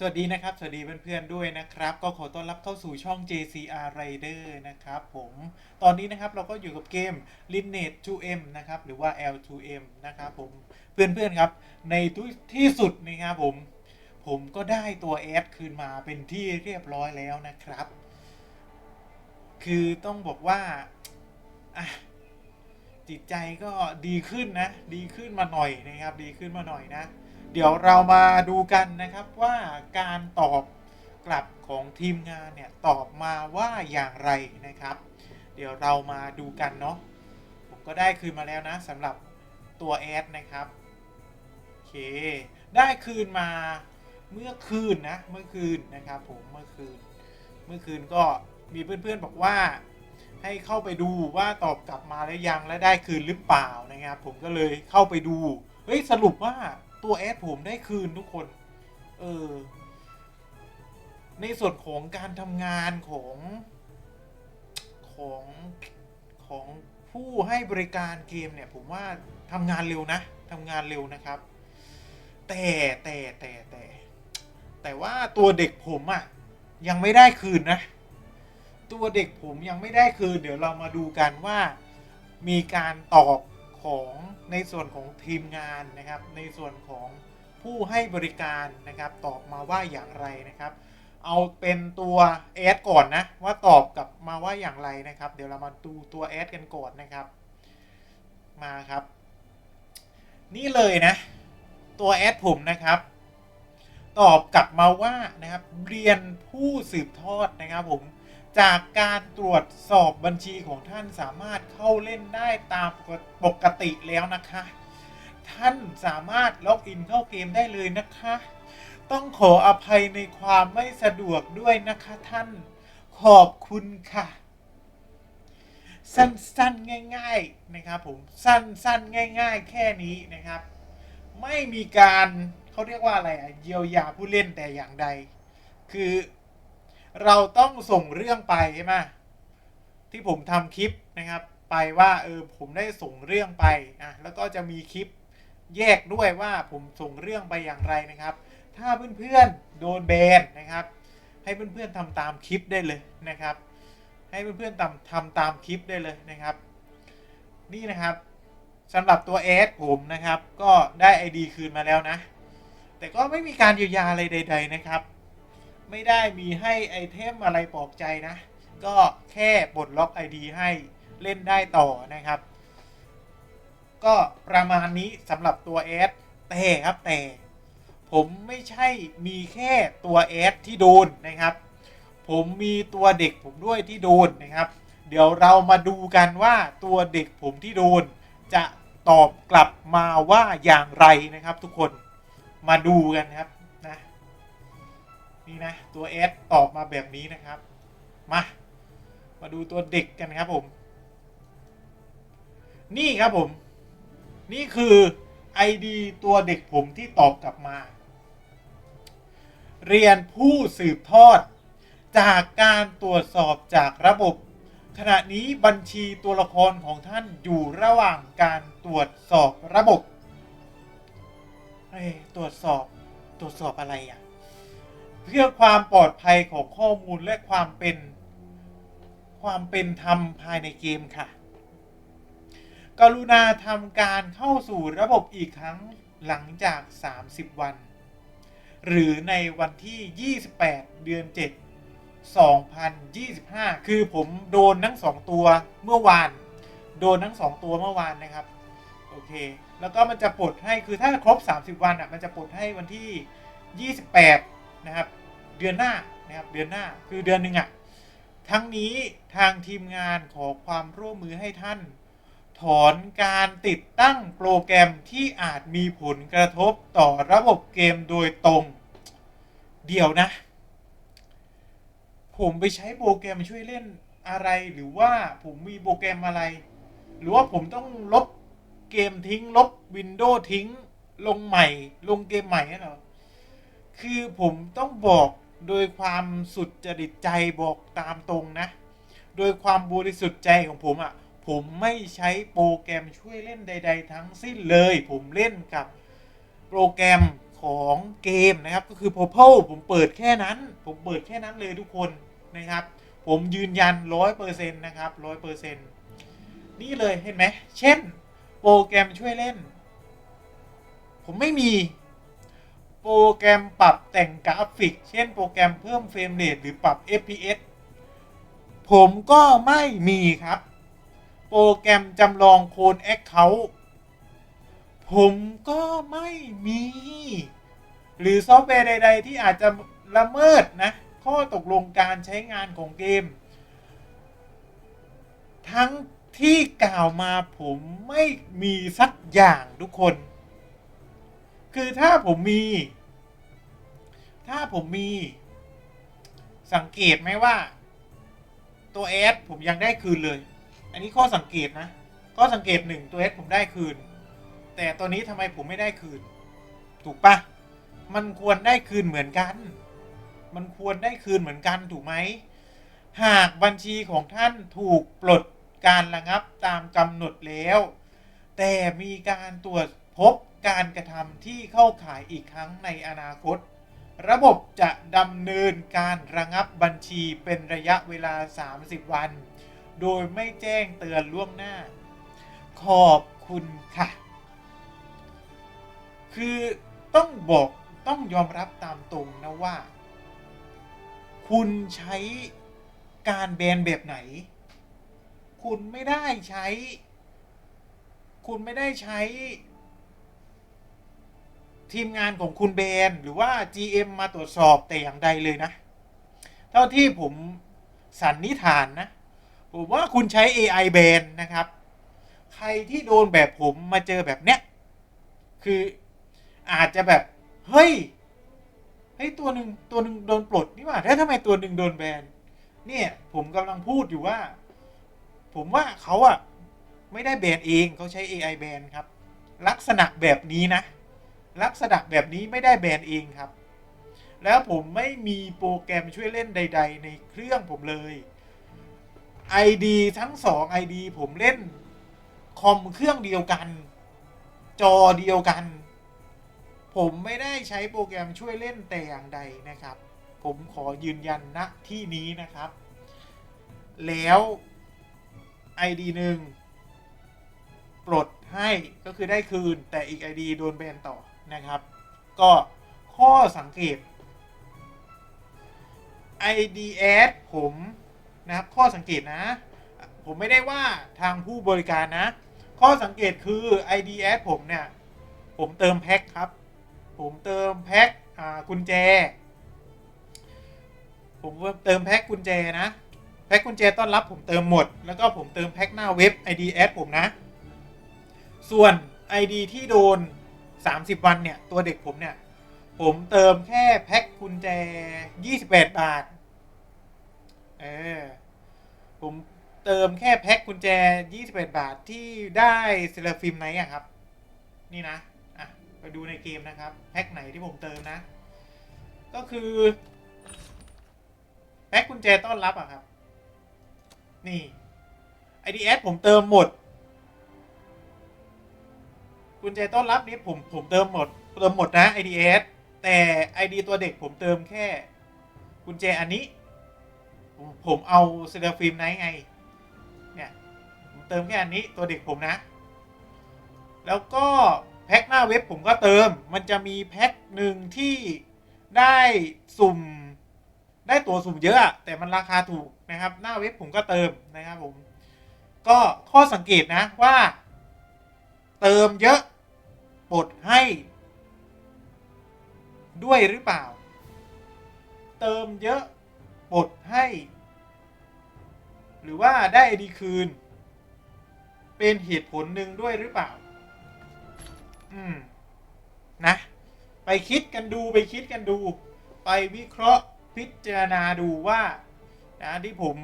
สวัสดีนะครับ สวัสดีเพื่อนๆด้วยนะครับ ก็ขอต้อนรับเข้าสู่ช่อง JCR Rider นะครับผม ตอนนี้นะครับเราก็อยู่กับเกม Lineage 2M นะครับ หรือว่า L2M นะครับผม เพื่อนๆครับ ในที่สุดนะครับผม ผมก็ได้ตัวแอดคืนมาเป็นที่เรียบร้อยแล้วนะครับ คือต้องบอกว่า จิตใจก็ดีขึ้นนะ ดีขึ้นมาหน่อยนะครับ ดีขึ้นมาหน่อยนะ เดี๋ยวเรามาดูกันนะครับว่าการตอบกลับของทีมงานเนี่ยตอบมาว่าอย่างไรนะครับ เดี๋ยวเรามาดูกันเนาะผมก็ได้คืนมาแล้วนะสำหรับตัวแอดนะครับโอเคได้คืนมาเมื่อคืนนะเมื่อคืนนะครับผมเมื่อคืน เมื่อคืนก็มีเพื่อนๆบอกว่าให้เข้าไปดูว่าตอบกลับมาแล้วยังและได้คืนหรือเปล่านะครับ ผมก็เลยเข้าไปดูเฮ้ยสรุปว่า ตัวแอดผมได้คืนทุกคน เออ ในส่วนของการทำงานของของของผู้ให้บริการเกมเนี่ย ผมว่าทำงานเร็วนะทำงานเร็วนะครับ แต่แต่แต่แต่แต่ว่าตัวเด็กผมอะ่ะยังไม่ได้คืนนะ ตัวเด็กผมยังไม่ได้คืน เดี๋ยวเรามาดูกันว่ามีการตอบ ของในส่วนของทีมงานนะครับ ในส่วนของผู้ให้บริการนะครับ ตอบมาว่าอย่างไรนะครับ เอาเป็นตัวแอดก่อนนะว่าตอบกลับมาว่าอย่างไรนะครับ เดี๋ยวเรามาดูตัวแอดกันก่อนนะครับ มาครับ นี่เลยนะ ตัวแอดผมนะครับตอบกลับมาว่านะครับเรียนผู้สืบทอดนะครับผม จากการตรวจสอบบัญชีของท่านสามารถเข้าเล่นได้ตามปกติแล้วนะคะ ท่านสามารถล็อกอินเข้าเกมได้เลยนะคะ ต้องขออภัยในความไม่สะดวกด้วยนะคะท่านขอบคุณค่ะ สั้นๆง่าย ๆนะครับผมสั้นๆง่าย ๆ แค่นี้นะครับ ไม่มีการเขาเรียกว่าอะไรอะเยียวยาผู้เล่นแต่อย่างใด คือ เราต้องส่งเรื่องไปใช่ไหมที่ผมทำคลิปนะครับ ไปว่าเออผมได้ส่งเรื่องไปอะแล้วก็จะมีคลิปแยกด้วยว่าผมส่งเรื่องไปอย่างไรนะครับ ถ้าเพื่อนๆโดนแบนนะครับ ให้เพื่อนๆทำตามคลิปได้เลยนะครับ ให้เพื่อนๆทำทำตามคลิปได้เลยนะครับ นี่นะครับสำหรับตัวเอสผมนะครับ ก็ได้ ID คืนมาแล้วนะ แต่ก็ไม่มีการเยียวยาอะไรใด ๆ นะครับ ไม่ได้มีให้ไอเทมอะไรปลอบใจนะ ก็แค่ปลดล็อก ID ให้เล่นได้ต่อนะครับ ก็ประมาณนี้สำหรับตัวแอดแต่ครับแต่ผมไม่ใช่มีแค่ตัวแอดที่โดนนะครับ ผมมีตัวเด็กผมด้วยที่โดนนะครับ เดี๋ยวเรามาดูกันว่าตัวเด็กผมที่โดน จะตอบกลับมาว่าอย่างไรนะครับทุกคนมาดูกันครับ นี่นะตัวเอสตอบมาแบบนี้นะครับ มา มาดูตัวเด็กกันครับผม นี่ครับผม นี่คือ ID ตัวเด็กผมที่ตอบกลับมา เรียนผู้สืบทอด จากการตรวจสอบจากระบบ ขณะนี้บัญชีตัวละครของท่านอยู่ระหว่างการตรวจสอบระบบเฮ้ยตรวจสอบตรวจสอบอะไรอะ เพื่อความปลอดภัยของข้อมูลและความเป็นความเป็นธรรมภายในเกมค่ะ กรุณาทำการเข้าสู่ระบบอีกครั้งหลังจาก 30 วัน หรือในวันที่ 28 เดือน 7 2025 คือผมโดนทั้ง 2 ตัวเมื่อวาน โดนทั้ง 2 ตัวเมื่อวานนะครับ โอเค แล้วก็มันจะปลดให้คือถ้าครบ 30 วันอะมันจะปลดให้วันที่ 28 นะครับ เดือนหน้านะครับเดือนหน้าคือเดือนหนึ่งอะทั้งนี้ทางทีมงานขอความร่วมมือให้ท่าน ถอนการติดตั้งโปรแกรมที่อาจมีผลกระทบต่อระบบเกมโดยตรง เดี๋ยวนะ ผมไปใช้โปรแกรมช่วยเล่นอะไรหรือว่าผมมีโปรแกรมอะไร หรือว่าผมต้องลบเกมทิ้ง ลบวินโดว์ทิ้ง ลงใหม่ ลงเกมใหม่เหรอคือผมต้องบอก โดยความสุดจริตใจบอกตามตรงนะ โดยความบริสุทธิ์ใจของผมอะ่ะ ผมไม่ใช้โปรแกรมช่วยเล่นใด ๆ ทั้งสิ้นเลย ผมเล่นกับโปรแกรมของเกมนะครับ ก็คือ Purple ผมเปิดแค่นั้น ผมเปิดแค่นั้นเลยทุกคนนะครับ ผมยืนยันร้อยเปอร์เซ็นต์นะครับร้อยเปอร์เซ็นต์นี่เลยเห็นไหม เช่น โปรแกรมช่วยเล่น ผมไม่มี โปรแกรมปรับแต่งกราฟิก เช่นโปรแกรมเพิ่มเฟรมเรทหรือปรับ FPS ผมก็ไม่มีครับ โปรแกรมจำลองโคนแอคเคาท์ผมก็ไม่มี หรือซอฟต์แวร์ใด ๆ ที่อาจจะละเมิดนะ ข้อตกลงการใช้งานของเกม ทั้งที่กล่าวมาผมไม่มีสักอย่างทุกคน คือถ้าผมมี ถ้าผมมี สังเกตไหมว่า ตัวเอสผมยังได้คืนเลย อันนี้ข้อสังเกตนะข้อสังเกตหนึ่งตัวเอสผมได้คืน แต่ตัวนี้ทำไมผมไม่ได้คืน ถูกปะมันควรได้คืนเหมือนกัน มันควรได้คืนเหมือนกันถูกไหม หากบัญชีของท่านถูกปลดการระงับตามกำหนดแล้ว แต่มีการตรวจพบ การกระทำที่เข้าข่ายอีกครั้งในอนาคต ระบบจะดำเนินการระงับบัญชีเป็นระยะเวลา 30 วัน โดยไม่แจ้งเตือนล่วงหน้า ขอบคุณค่ะ คือต้องบอกต้องยอมรับตามตรงนะว่า คุณใช้การแบนแบบไหน คุณไม่ได้ใช้ คุณไม่ได้ใช้ ทีมงานของคุณแบนหรือว่า GM มาตรวจสอบแต่อย่างใดเลยนะ เท่าที่ผมสันนิษฐานนะ ผมว่าคุณใช้ AI แบนนะครับ ใครที่โดนแบบผมมาเจอแบบเนี้ย คืออาจจะแบบ เฮ้ย เฮ้ย ตัวหนึ่งตัวหนึ่งโดนปลดนี่หว่าแล้วทำไมตัวหนึ่งโดนแบนเนี่ยผมกำลังพูดอยู่ว่า ผมว่าเขาอะไม่ได้แบนเองเขาใช้ AI แบนครับ ลักษณะแบบนี้นะ ลักษณะแบบนี้ไม่ได้แบนเองครับ แล้วผมไม่มีโปรแกรมช่วยเล่นใด ๆ ในเครื่องผมเลย ID ทั้งสอง ID ผมเล่นคอมเครื่องเดียวกัน จอเดียวกัน ผมไม่ได้ใช้โปรแกรมช่วยเล่นแต่อย่างใดนะครับ ผมขอยืนยันณที่นี้นะครับ แล้ว ID หนึ่งปลดให้ก็คือได้คืนแต่อีก ID โดนแบนต่อ นะครับ ก็ข้อสังเกต ID ad ผมนะครับข้อสังเกตนะ ผมไม่ได้ว่าทางผู้บริการนะ ข้อสังเกตคือ ID ad ผมเนี่ย ผมเติมแพ็คครับ ผมเติมแพ็คกุญแจ ผมเติมแพ็คกุญแจนะ แพ็คกุญแจต้อนรับผมเติมหมด แล้วก็ผมเติมแพ็คหน้าเว็บ ID ad ผมนะ ส่วน ID ที่โดน 30 วันเนี่ย ตัวเด็กผมเนี่ย ผมเติมแค่แพ็คกุญแจ28บาท เออ ผมเติมแค่แพ็คกุญแจ28บาทที่ได้เซลฟิมไนท์อะครับ นี่นะ อะ ไปดูในเกมนะครับ แพ็คไหนที่ผมเติมนะ ก็คือ แพ็คกุญแจต้อนรับอะครับ นี่ IDS ผมเติมหมด กุญแจต้อนรับนี้ผมผมเติมหมดเติมหมดนะ IDS แต่ ID ตัวเด็กผมเติมแค่ กุญแจอันนี้ ผมผมเอาเซเลฟิล์มไนท์ไงเนี่ยผมเติมแค่อันนี้ตัวเด็กผมนะ แล้วก็แพ็คหน้าเว็บผมก็เติม มันจะมีแพ็คหนึ่งที่ได้สุ่มได้ตัวสุ่มเยอะ แต่มันราคาถูกนะครับ หน้าเว็บผมก็เติมนะครับผม ก็ข้อสังเกตนะว่า เติมเยอะ ปลดให้ ด้วยหรือเปล่า เติมเยอะปลดให้ หรือว่าได้ดีคืน เป็นเหตุผลหนึ่งด้วยหรือเปล่า อืม นะ ไปคิดกันดูไปคิดกันดู ไปวิเคราะห์พิจารณาดูว่านะที่ผม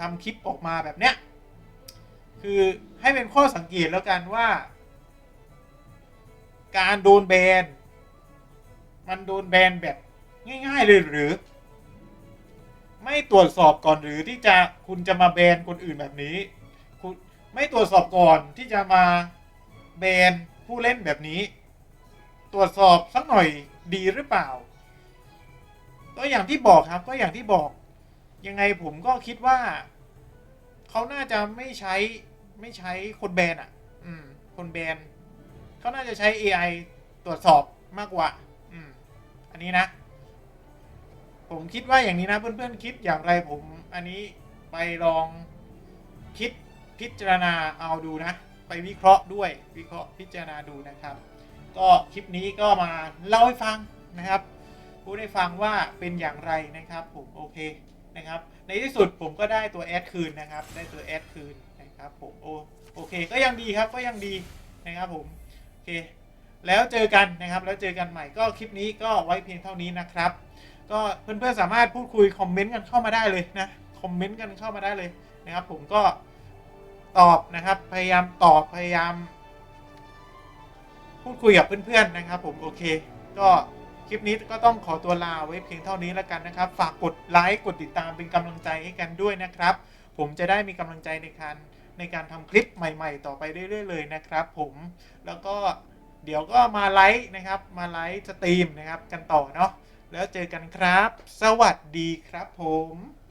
ทำคลิปออกมาแบบเนี้ย คือให้เป็นข้อสังเกตแล้วกันว่า การโดนแบน มันโดนแบนแบบง่าย ๆ เลยหรือ ไม่ตรวจสอบก่อนหรือที่จะคุณจะมาแบนคนอื่นแบบนี้ คุณไม่ตรวจสอบก่อนที่จะมาแบนผู้เล่นแบบนี้ ตรวจสอบสักหน่อยดีหรือเปล่า ก็อย่างที่บอกครับ ก็อย่างที่บอก ยังไงผมก็คิดว่าเขาน่าจะไม่ใช้ไม่ใช้คนแบนอะ อืม คนแบน เขาน่าจะใช้ AI ตรวจสอบมากกว่า อืม อันนี้นะ ผมคิดว่าอย่างนี้นะ เพื่อนๆคิดอย่างไรผมอันนี้ไปลองคิดพิจารณาเอาดูนะ ไปวิเคราะห์ด้วยวิเคราะห์พิจารณาดูนะครับ ก็คลิปนี้ก็มาเล่าให้ฟังนะครับพูดให้ฟังว่าเป็นอย่างไรนะครับ ผมโอเคนะครับ ในที่สุดผมก็ได้ตัวแอดคืนนะครับ ได้ตัวแอดคืนนะครับผมโอโอเคก็ยังดีครับก็ยังดีนะครับผม เคแล้วเจอกันนะครับ แล้วเจอกันใหม่ก็คลิปนี้ก็ไว้เพียงเท่านี้นะครับ ก็เพื่อนๆสามารถพูดคุยคอมเมนต์กันเข้ามาได้เลยนะคอมเมนต์กันเข้ามาได้เลยนะครับ ผมก็ตอบนะครับ พยายามตอบพยายาม พูดคุยกับเพื่อนๆนะครับ ผมโอเค ก็คลิปนี้ก็ต้องขอตัวลาไว้เพียงเท่านี้แล้วกันนะครับ ฝากกดไลค์กดติดตามเป็นกำลังใจให้กันด้วยนะครับ ผมจะได้มีกำลังใจในการ ในการทำคลิปใหม่ ๆ ต่อไปเรื่อยๆเลยนะครับผมแล้วก็เดี๋ยวก็มาไลฟ์นะครับ มาไลฟ์สตรีมนะครับกันต่อเนาะแล้วเจอกันครับ สวัสดีครับผม